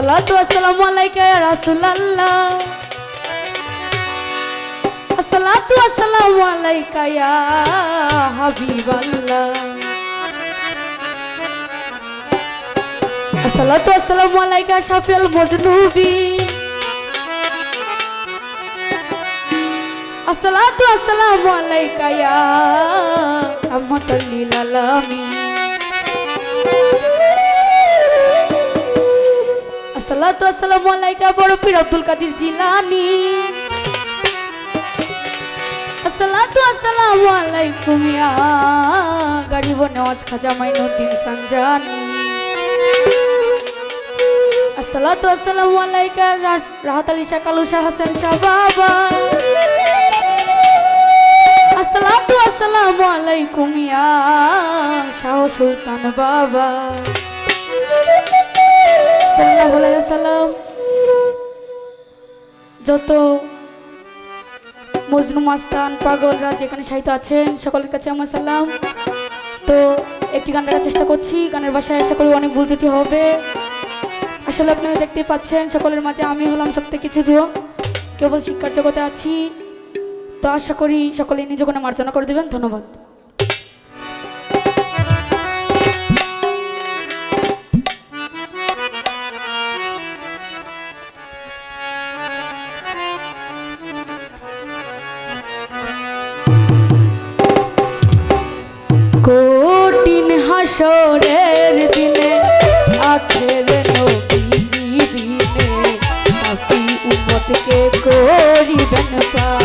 আসসালাতু আসসালামু আলাইকা ইয়া রাসূলুল্লাহ। আসসালাতু আসসালামু আলাইকা ইয়া হাবিবাল্লাহ। আসসালাতু আসসালামু আলাইকা শাফিউল মজনুবি। আসসালাতু আসসালামু আলাইকা ইয়া রাহমাতাল লিল আলামিন। আসসালাতু আসসালামু আলাইকা বড় পীর আব্দুল কাদের জিলানি। আসসালাতু আসসালামু আলাইকুম ইয়া গরিব নওয়াজ খাজা মাইনুদ্দিন সঞ্জানি আসসালাতু আসসালামু আলাইকা রাহাত আলী শাহ, কালু শাহ হাসান শাহ বাবা। আসসালাতু আসসালামু আলাইকুম ইয়া শাহ সুলতান বাবা। ওয়াসাল্লাম যত মজনু, মাস্তান পাগলরা যেখানে সাহিত্য আছেন, সকলের কাছে আমার সালাম। তো একটি গান গাওয়ার চেষ্টা করছি, গানের ভাষায় আশা করি অনেক ভুল ত্রুটি হবে। আসলে আপনারা দেখতে পাচ্ছেন, সকলের মাঝে আমি হলাম সত্যি কিছু দূর কেবল শিক্ষার জগতে আছি। তো আশা করি সকলে নিজগুণে মার্জনা করে দেবেন। ধন্যবাদ। হাসরের দিনে আখের নবীজি দিনে আপনি উম্মতকে করিবেন পা।